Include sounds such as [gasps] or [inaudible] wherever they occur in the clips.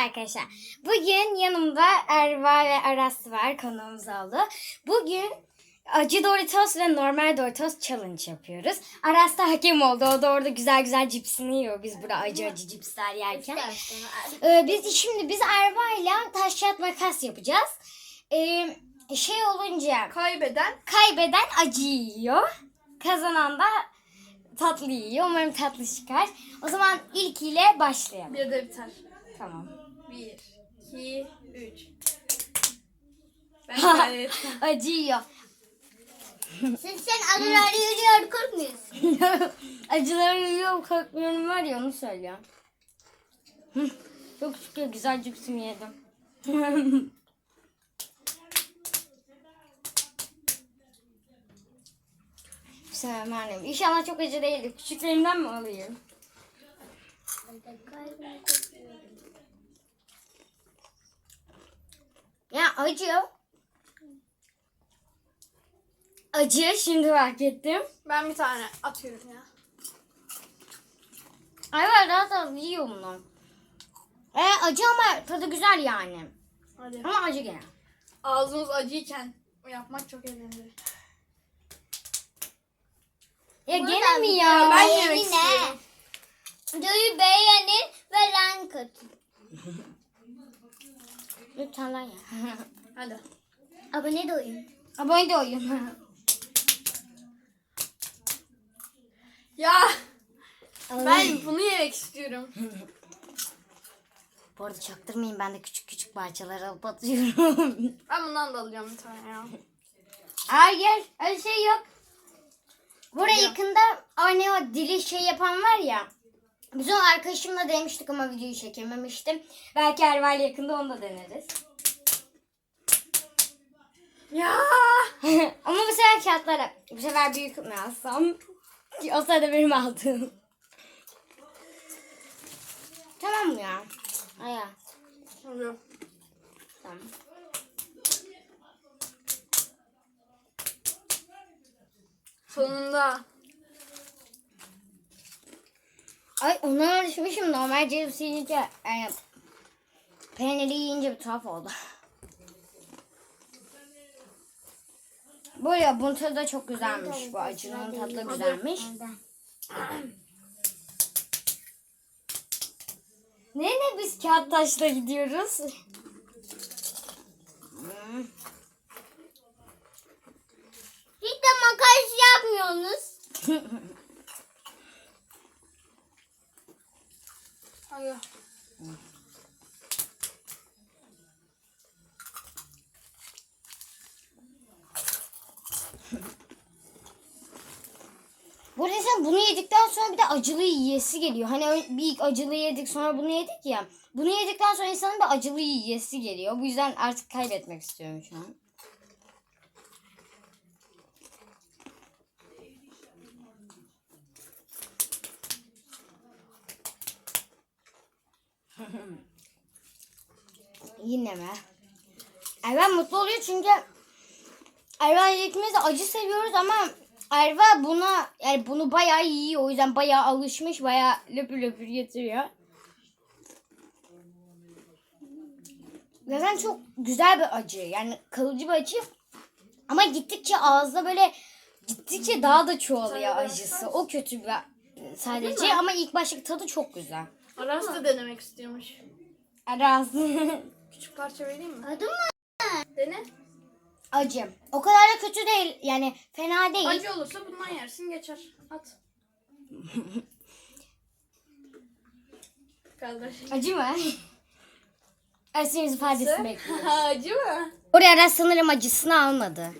arkadaşlar. Bugün yanımda Erva ve Aras var konuğumuz oldu. Bugün acı Doritos ve normal Doritos challenge yapıyoruz. Aras da hakem oldu. O da orada güzel güzel cipsini yiyor. Biz burada acı acı cipsler yerken. Ee, biz şimdi biz Erva ile taş kağıt makas yapacağız. Ee, şey olunca Kaybeden kaybeden acı yiyor. Kazanan da tatlı yiyor. Umarım tatlı çıkar. O zaman ilkiyle başlayalım. bir de biter. Tamam. Bir, iki, üç. Ben kaybettim. [laughs] Acı yiyor. Sen sen arıları yürüyor korkmuyorsun. [laughs] Acıları yiyorum korkmuyorum var ya onu söylüyor. Hı, Çok şükür güzel cipsimi yedim. [laughs] Sevmem annem. İnşallah çok acı değildir. Küçüklerinden mi alayım? Ya acı. Acı şimdi fark ettim. Ben bir tane atıyorum ya. Evet daha da yiyor bunu. E, acı ama tadı güzel yani. Hadi. Ama acı gene. Ağzımız acıyken yapmak çok eğlenceli. Ya gene mi ya? Ben Yemin yemek istiyorum. Videoyu beğenin ve like atın. Lütfen lan ya. [laughs] Hadi. Abone de olun. Abone de oyun. Ya ben bunu yemek istiyorum. Bu arada çaktırmayın ben de küçük küçük parçalar alıp atıyorum. [laughs] Ben bundan da alacağım bir tane ya. Hayır öyle şey yok. Buraya yakında hani o dili şey yapan var ya. Biz onu arkadaşımla denemiştik ama videoyu çekememiştim. Belki Erval yakında onu da deneriz. Ya. [laughs] Ama bu sefer kağıtlara. Bu sefer büyük mü alsam? O sırada benim aldığım. Tamam ya? Aya. Oluyor. Tamam. Sonunda. Ay ona alışmışım. Normal ceviz yiyince yani peyniri yiyince bir tuhaf oldu. Bu ya bunun tadı da çok güzelmiş. Bu acının tadı da güzelmiş. Ne ne biz kağıt taşla gidiyoruz. Hiç de makas yapmıyorsunuz. [laughs] Hadi. Burada sen bunu yedikten sonra bir de acılı yiyesi geliyor. Hani bir ilk acılı yedik sonra bunu yedik ya. Bunu yedikten sonra insanın bir acılı yiyesi geliyor. Bu yüzden artık kaybetmek istiyorum şu an. Yine mi? Ervan mutlu oluyor çünkü Erva ikimiz de acı seviyoruz ama Erva buna yani bunu bayağı yiyor. O yüzden bayağı alışmış. Bayağı löpür löpür getiriyor. Zaten çok güzel bir acı. Yani kalıcı bir acı. Ama gittikçe ağızda böyle gittikçe daha da çoğalıyor acısı. O kötü bir sadece ama ilk baştaki tadı çok güzel. Aras da denemek istiyormuş. Aras. [laughs] Küçük parça vereyim mi? Adı mı? Dene. acı. O kadar da kötü değil. Yani fena değil. Acı olursa bundan yersin geçer. At. [laughs] Kaldır. Acı mı? Ersiniz ifadesini bekliyorum. [laughs] Acı mı? Oraya Aras sanırım acısını almadı.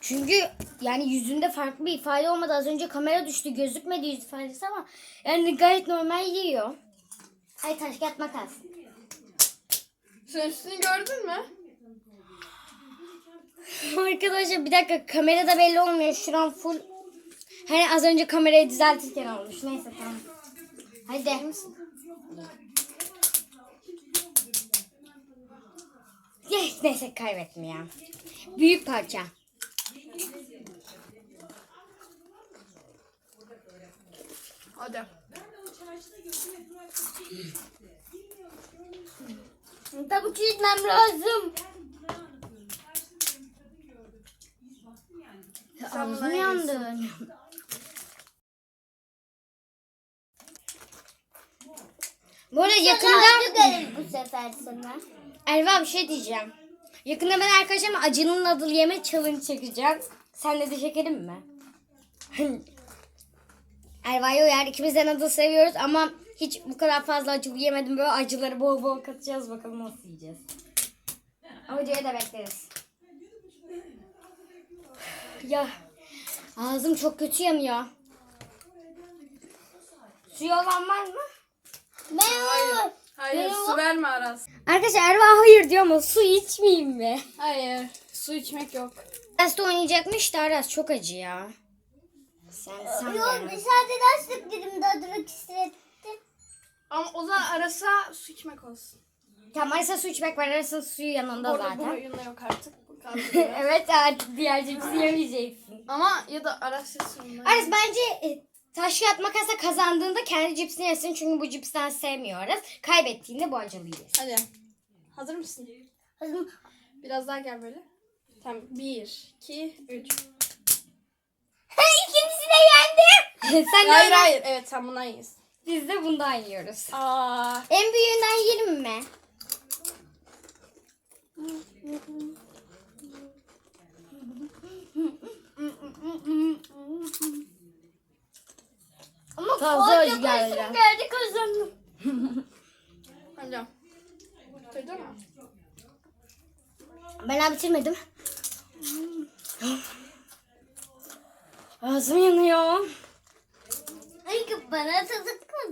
Çünkü yani yüzünde farklı bir ifade olmadı. Az önce kamera düştü gözükmedi yüz ifadesi ama yani gayet normal yiyor. Ay taş kağıt makas. Sen üstünü gördün mü? Arkadaşlar bir dakika kamerada belli olmuyor. Şuran full. Hani az önce kamerayı düzeltirken olmuş. Neyse tamam. Hadi. Yes, neyse kaybettim ya. Büyük parça. Hadi. Tabii çizmem lazım. Sen buna Ağzım yandı. Bu arada yakında bu sefer sana. Erva bir şey diyeceğim. Yakında ben arkadaşlarıma acının adıl yeme challenge çekeceğim. Senle de çekelim mi? [laughs] Erva'ya uyar. İkimiz de nadıl seviyoruz ama hiç bu kadar fazla acılı yemedim. Böyle acıları bol bol katacağız. Bakalım nasıl yiyeceğiz. O videoyu da bekleriz. Ya ağzım çok kötü yanıyor. Suyu olan var mı? Ben Hayır su verme Aras. Arkadaşlar Erva hayır diyor ama su içmeyeyim mi? Hayır su içmek yok. Aras da oynayacakmış da Aras çok acı ya. Sen sen Yok dışarıda açtık dedim döndürmek istedim. Ama o zaman Aras'a su içmek olsun. Tamam Aras'a su içmek var. Aras'ın suyu yanında Orada bu zaten. oyunda yok artık. Bu kaldı [laughs] biraz. evet artık diğer cipsi yemeyeceksin. Ama ya da Aras yesin. Aras bence e, taş kağıt makasla kazandığında kendi cipsini yesin. Çünkü bu cipsten sevmiyor Aras. Kaybettiğinde bu acılıyı yesin. Hadi. Hazır mısın? Kızım Biraz daha gel böyle. Tamam. Bir, iki, üç. İkincisi de yendim. [laughs] sen Hayır hayır. Evet sen bundan yiyorsun. Biz de bundan yiyoruz. Aa. En büyüğünden yiyelim mi? ama Fazla acı geldi. geldi kazandım. Hadi. [laughs] Duydun mu? Ben daha bitirmedim. [gasps] Ağzım yanıyor. Ay bana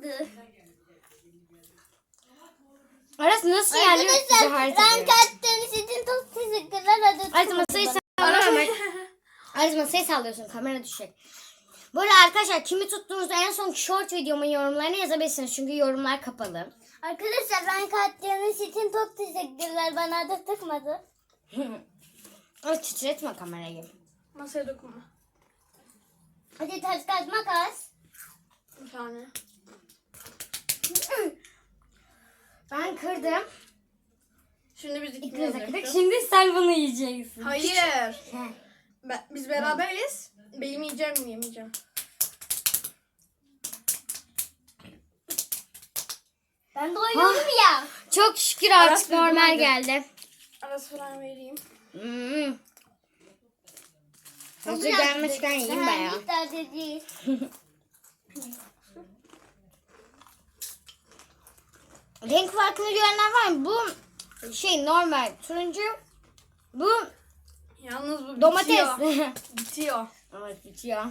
tızıkmadı. Aras nasıl yerli Arkadaşlar renk attığınız için çok teşekkürler. Hadi Aras masayı sallama. [laughs] Aras masayı sallıyorsun kamera düşecek. Bu arada arkadaşlar kimi tuttuğunuzda en son short videomun yorumlarını yazabilirsiniz. Çünkü yorumlar kapalı. Arkadaşlar renk attığınız için çok teşekkürler. Bana da tıkmadı. [laughs] Aras titretme kamerayı. Masaya dokunma. Hadi taş kağıt makas. Bir tane. Ben kırdım. Şimdi biz ikimiz de kırdık. yapacağız. Şimdi sen bunu yiyeceksin. Hayır. Ben, biz beraberiz. Benim yiyeceğim mi yemeyeceğim. Ben doydum ya. Çok şükür artık bir normal geldi. Aras falan vereyim. Hmm. Hazır gelmişken yiyeyim ben ya. Bir tane değil. Renk farkını görenler var mı? Bu şey normal turuncu. Bu Yalnız bu domates. bitiyor. [laughs] Bitiyor. evet bitiyor.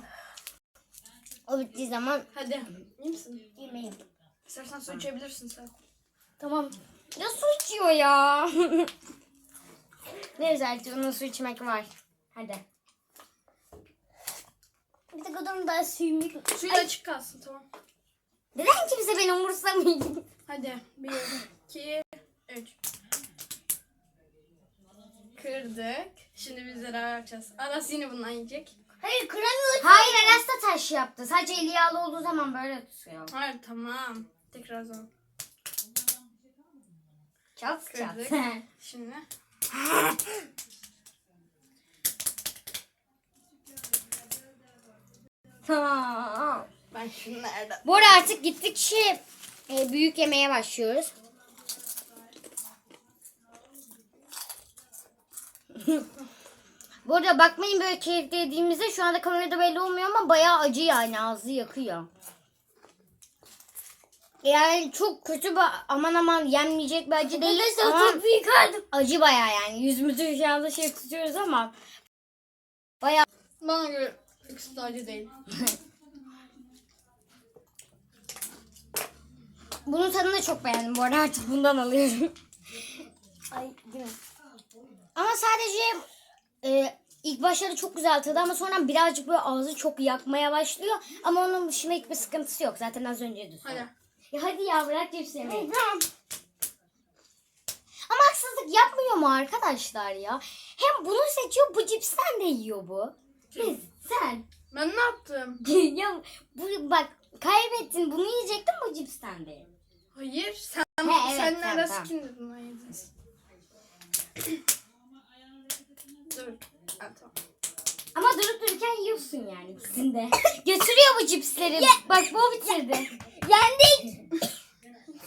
O bittiği zaman Hadi. İyi misin? Yemeğim. İstersen su içebilirsin sen. tamam. Ya su içiyor ya. [laughs] Neyse artık onun su içmek var. Hadi. Bir tek adam daha suyumu. Suyu da açık kalsın tamam. Neden kimse beni umursamıyor? Hadi. Bir, iki, üç. Kırdık. Şimdi biz daha yapacağız. Aras yine bundan yiyecek. Hayır kıramıyorsun. Hayır Aras da taş yaptı. Sadece eli yağlı olduğu zaman böyle tutuyor. Hayır tamam. Tekrar zaman. Çat çat. Kırdık. [laughs] Şimdi. tamam. Ben nereden? Bu arada artık gittikçe e, büyük yemeye başlıyoruz. Bu arada bakmayın böyle keyif dediğimizde şu anda kamerada belli olmuyor ama bayağı acı yani ağzı yakıyor. Yani çok kötü bir aman aman yenmeyecek bir acı değil Arkadaşlar ama çok büyük aldım. acı bayağı yani yüzümüzü şu anda şey tutuyoruz ama bayağı Bana göre ikisi de acı değil. [laughs] bunun tadını da çok beğendim bu arada artık bundan alıyorum. Ay değil mi? Ama sadece e, ilk başlarda çok güzel tadı ama sonra birazcık böyle ağzı çok yakmaya başlıyor. Ama onun dışında hiçbir sıkıntısı yok. Zaten az önce de. Hadi. Ya hadi ya bırak cips yemeyi. Ama haksızlık yapmıyor mu arkadaşlar ya? Hem bunu seçiyor bu cipsten de yiyor bu. Biz, sen. Ben ne yaptım? [laughs] ya bu bak kaybettin bunu yiyecektin bu cipsten de. Hayır. Sen, He, evet, sen sen nereden Aras tamam. ikini de bundan yiyeceğiz. Dur. Ha, tamam. Ama durup dururken yiyorsun yani ikisini de. Götürüyor bu cipsleri. Bak bu bitirdi. Yendik.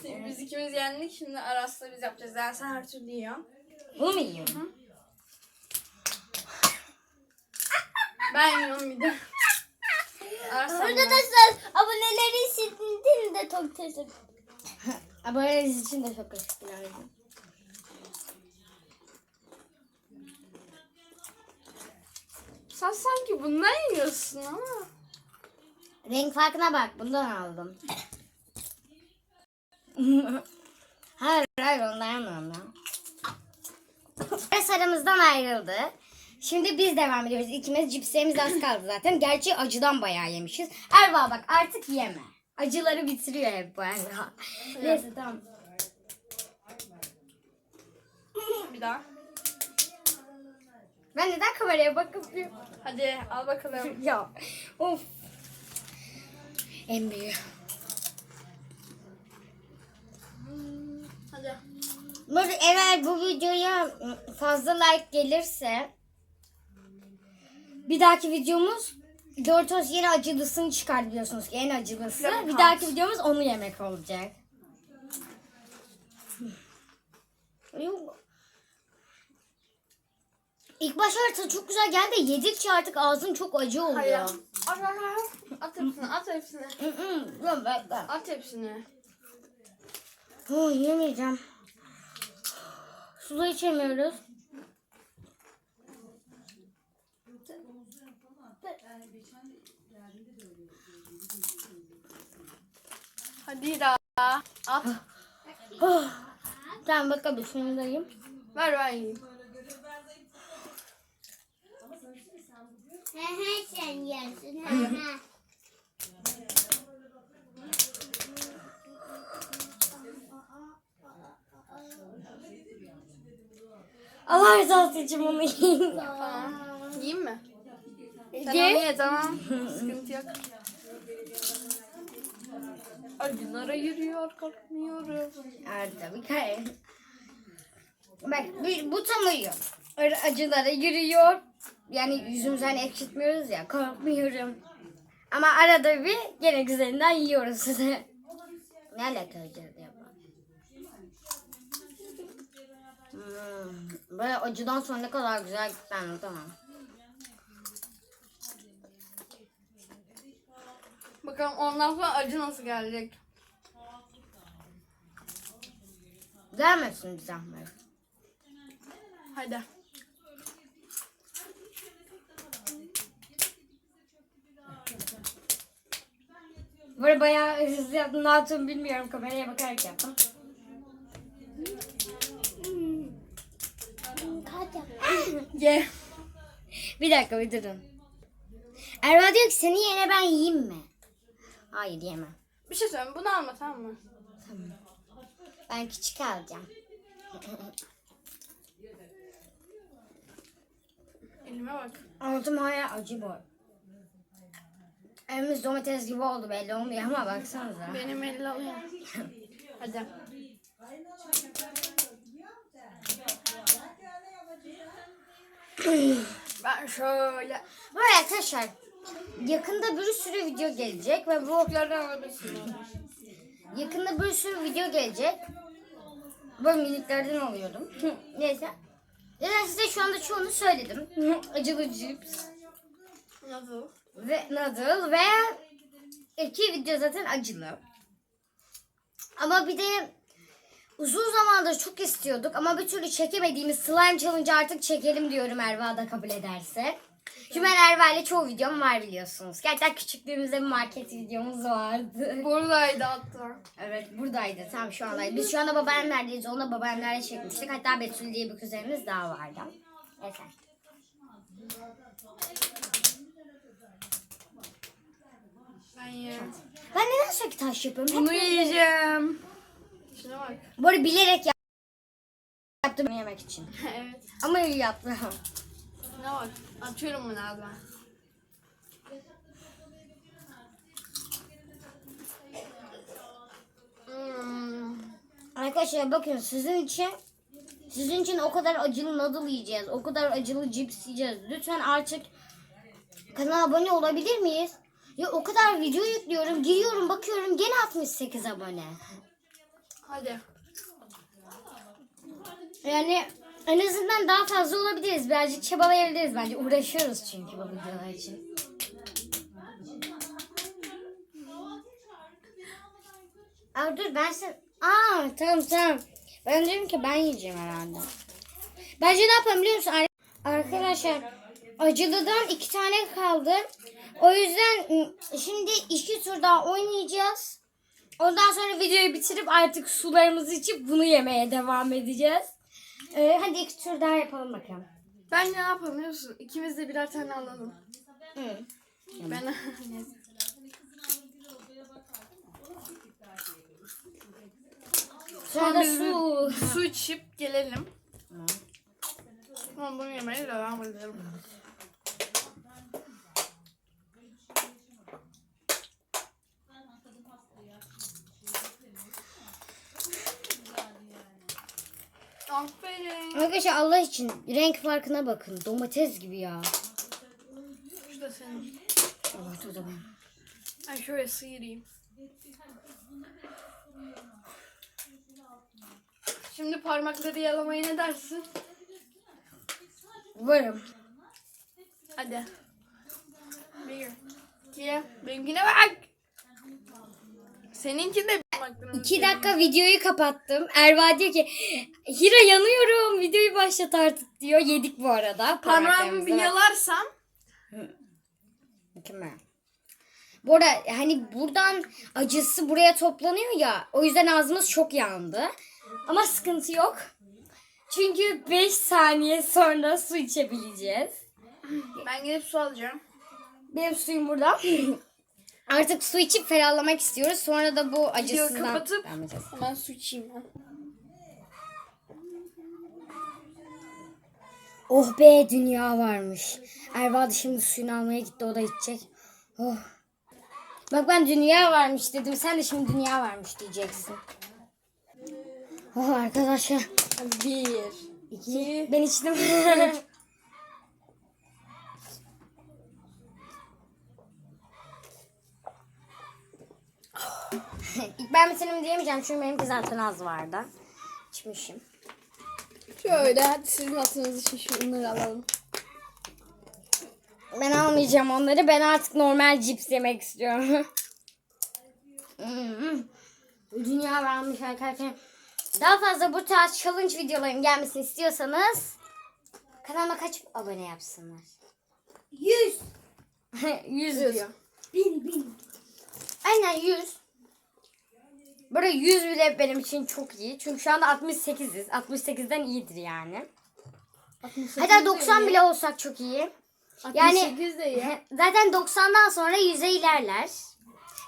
[laughs] Biz ikimiz yendik. Şimdi Aras'la biz yapacağız. Yani sen her türlü yiyorsun. Bunu mu yiyorsun? Ben yiyorum bir de. Aras sen ye. Arkadaşlar abonelerin sitini de çok teşekkür Aboneniz için de çok teşekkürler. Sen sanki bundan yiyorsun ama. Renk farkına bak. Bundan aldım. [laughs] hayır hayır ondan yemem. Aras aramızdan ayrıldı. Şimdi biz devam ediyoruz. İkimiz cipslerimiz az kaldı zaten. Gerçi acıdan bayağı yemişiz. Erva bak artık yeme. Acıları bitiriyor hep bu Erva. Neyse tamam. Bir daha. Ben neden kameraya bakıp Hadi al bakalım. [laughs] ya of. En büyüğü. Hadi. Arada eğer bu videoya fazla like gelirse bir dahaki videomuz Doritos yeni acılısını çıkar biliyorsunuz ki en acılısı. Flaming Bir dahaki videomuz onu yemek olacak. Yok. İlk başta çok güzel geldi. Yedikçe artık ağzın çok acı Hayır. oluyor. At at at. At hepsini. At hepsini. At hepsini. Oh, yemeyeceğim. Su da içemiyoruz. Hadi daha. At. Tamam bakalım şunu da yiyeyim. Ver ben yiyeyim. He he sen yersin. He he. Allah rızası için bunu yiyeyim. Tamam. Yiyeyim mi? Sen onu ye tamam. Sıkıntı yok. Acılara yürüyor kalkmıyorum. Bir kere. Bak bu, bu tam uyuyor. Öyle acılara yürüyor. Yani yüzümüzden ekşitmiyoruz ya. Korkmuyorum. Ama arada bir gene güzelinden yiyoruz size. [laughs] Ne alaka acı yapalım. Hmm, böyle acıdan sonra ne kadar güzel gitti anlatamam. Bakalım ondan sonra acı nasıl gelecek. Gelmesin bir zahmet. Hadi. Böyle bayağı hızlı yaptım. Ne yaptığımı bilmiyorum. Kameraya bakarak yaptım. Ye. Bir dakika bir durun. Erva diyor ki seni yine ben yiyeyim mi? Hayır yemem. Bir şey söyleyeyim. Bunu alma tamam mı? Ben küçük alacağım. Elime bak. Ağzım hala acı bu. Elimiz domates gibi oldu belli olmuyor ama baksanıza. Benim elle alıyor. Hadi. Ben şöyle. Böyle arkadaşlar yakında bir sürü video gelecek ve bu Yarın alabilirsin. yakında bir sürü video gelecek. Böyle miniklerden alıyordum. [laughs] Neyse. Zaten size şu anda çoğunu söyledim. [laughs] Acılı cips. Nasıl? ve noodle ve iki video zaten acılı. Ama bir de uzun zamandır çok istiyorduk ama bir türlü çekemediğimiz slime challenge artık çekelim diyorum Erva da kabul ederse. Erva ile çoğu videom var biliyorsunuz. Gerçekten küçüklüğümüzde bir market videomuz vardı. [laughs] Buradaydı hatta. Evet buradaydı tam şu andaydı. Biz şu anda babaannemlerdeyiz. Onu da babaannemlerle çekmiştik. Hatta Betül diye bir kuzenimiz daha vardı. Neyse. Ben yerim. Ben neden sürekli taş yapıyorum? Bunu yiyeceğim. Şuna bak. Bu arada bilerek yap- yaptım yemek için. [laughs] evet. Ama iyi yaptım. Şuna bak. Atıyorum bunu ağzıma. Hmm. Arkadaşlar bakın sizin için sizin için o kadar acılı noodle yiyeceğiz. O kadar acılı cips yiyeceğiz. Lütfen artık kanala abone olabilir miyiz? Ya o kadar video yüklüyorum. Giriyorum bakıyorum gene 68 abone. Hadi. Yani en azından daha fazla olabiliriz. Birazcık çabalayabiliriz bence. Uğraşıyoruz çünkü bu videolar için. Aa, dur ben sen... Aa tamam tamam. Ben diyorum ki ben yiyeceğim herhalde. Bence ne yapalım biliyor musun? Ar- Arkadaşlar acılıdan iki tane kaldı. O yüzden şimdi iki tur daha oynayacağız. Ondan sonra videoyu bitirip artık sularımızı içip bunu yemeye devam edeceğiz. Ee, hadi iki tur daha yapalım bakalım. Ben ne yapalım musun? İkimiz de birer tane alalım. Hı. Ben. Sonra da su. su içip gelelim. Tamam bunu yemeye devam edelim. Aferin. Arkadaşlar Allah için renk farkına bakın. Domates gibi ya. Şu da senin. Evet o da benim. Ay şöyle sıyırayım. Şimdi parmakları yalamaya ne dersin? Varım. Hadi. Bir, iki, benimkine bak. Seninki de parmaklarını İki dakika videoyu kapattım. Erva diyor ki Hira yanıyorum videoyu başlat artık diyor. Yedik bu arada. Parmağımı bir yalarsam Mükemmel. Bu arada hani buradan acısı buraya toplanıyor ya. O yüzden ağzımız çok yandı. Ama sıkıntı yok. Çünkü 5 saniye sonra su içebileceğiz. ben gidip su alacağım. Benim suyum burada. [laughs] Artık su içip ferahlamak istiyoruz. Sonra da bu acısından kapatıp- devam edeceğiz. Hemen su içeyim ben. Oh be dünya varmış. Erva da şimdi suyunu almaya gitti. O da içecek. Oh. Bak ben dünya varmış dedim. Sen de şimdi dünya varmış diyeceksin. Oh arkadaşlar. Bir. İki. Ben içtim. [laughs] İlk [laughs] ben bitirim diyemeyeceğim çünkü benimki zaten az vardı. İçmişim. Şöyle hadi sizin hatırınız için şunları alalım. Ben almayacağım onları. Ben artık normal cips yemek istiyorum. [laughs] Dünya varmış arkadaşlar. Daha fazla bu tarz challenge videoların gelmesini istiyorsanız kanalıma kaç abone yapsınlar? 100. 100 [laughs] diyor. Bin bin. Aynen 100. Böyle 100 bile benim için çok iyi. Çünkü şu anda 68'iz. 68'den iyidir yani. Hatta 90 bile olsak çok iyi. Yani 68 de iyi. [laughs] zaten 90'dan sonra 100'e ilerler.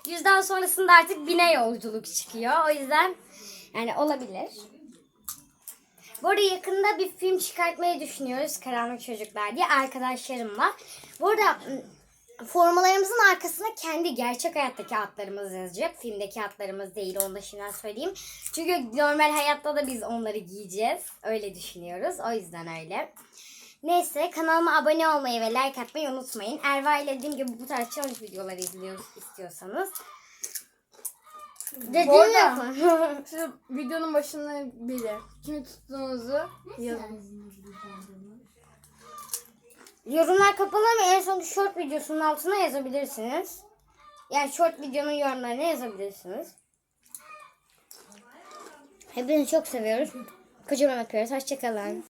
100'den sonrasında artık 1000'e yolculuk çıkıyor. O yüzden yani olabilir. Bu arada yakında bir film çıkartmayı düşünüyoruz. Karanlık Çocuklar diye arkadaşlarımla. Bu arada m, formalarımızın arkasına kendi gerçek hayattaki adlarımız yazacak. Filmdeki adlarımız değil onu da şimdiden söyleyeyim. Çünkü normal hayatta da biz onları giyeceğiz. Öyle düşünüyoruz. O yüzden öyle. Neyse kanalıma abone olmayı ve like atmayı unutmayın. Erva ile dediğim gibi bu tarz challenge videoları izliyoruz istiyorsanız. Arada- yapın. Size videonun başında bile kimi tuttuğunuzu yazın. Yorumlar kapalı ama en son short videosunun altına yazabilirsiniz. Yani short videonun yorumlarına yazabilirsiniz. Hepinizi çok seviyoruz. Kocaman öpüyoruz. Hoşçakalın.